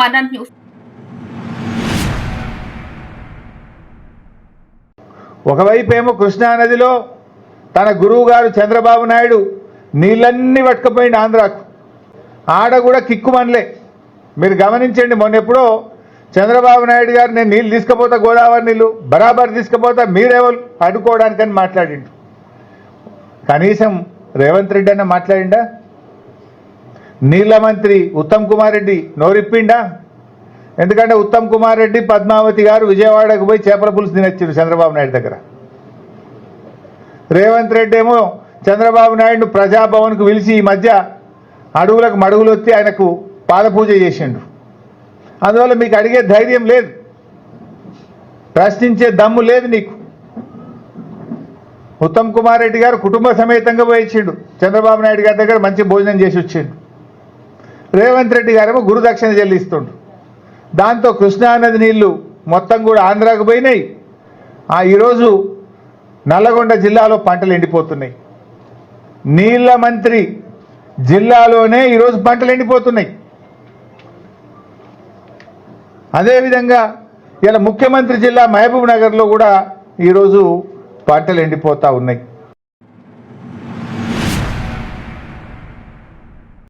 Manan news ఒకవైపేమో కృష్ణానదిలో తన గురువు గారు చంద్రబాబు నాయుడు నీళ్ళన్నీ పట్టుకుపోయింది ఆంధ్రాకు. ఆడ కూడా కిక్కుమనలే మీరు గమనించండి మొన్న ఎప్పుడో చంద్రబాబు నాయుడు గారు నేను నీళ్ళు తీసుకుపోతా గోదావరి నీళ్ళు బరాబర్ తీసుకుపోతా మీరెవరు? అడ్డుకోవడానికని మాట్లాడిండు. కనీసం రేవంత్ రెడ్డి అన్న మాట్లాడిండా? నీళ్ళ మంత్రి ఉత్తమ్ కుమార్ రెడ్డి నోరిప్పిండా? ఎందుకంటే ఉత్తమ్ కుమార్ రెడ్డి పద్మావతి గారు విజయవాడకు పోయి చేపల పులుసు తినొచ్చారు చంద్రబాబు నాయుడు దగ్గర. రేవంత్ రెడ్డి ఏమో చంద్రబాబు నాయుడు ప్రజాభవన్కు పిలిచి ఈ మధ్య అడుగులకు మడుగులు వచ్చి ఆయనకు పాదపూజ చేసిండు. అందువల్ల మీకు అడిగే ధైర్యం లేదు. ప్రశ్నించే దమ్ము లేదు నీకు. ఉత్తమ్ కుమార్ రెడ్డి గారు కుటుంబ సమేతంగా పోయించిండు చంద్రబాబు నాయుడు గారి దగ్గర మంచి భోజనం చేసి వచ్చిండు. రేవంత్ రెడ్డి గారేమో గురుదక్షిణ చెల్లిస్తుండు దాంతో కృష్ణానది నీళ్ళు మొత్తం కూడా ఆంధ్రాకు పోయినాయి. ఆ ఈరోజు నల్లగొండ జిల్లాలో పంటలు ఎండిపోతున్నాయి. నీళ్ళ మంత్రి జిల్లాలోనే ఈరోజు పంటలు ఎండిపోతున్నాయి. అదేవిధంగా ఇలా ముఖ్యమంత్రి జిల్లా మహబూబ్ నగర్లో కూడా ఈరోజు పంటలు ఎండిపోతూ ఉన్నాయి.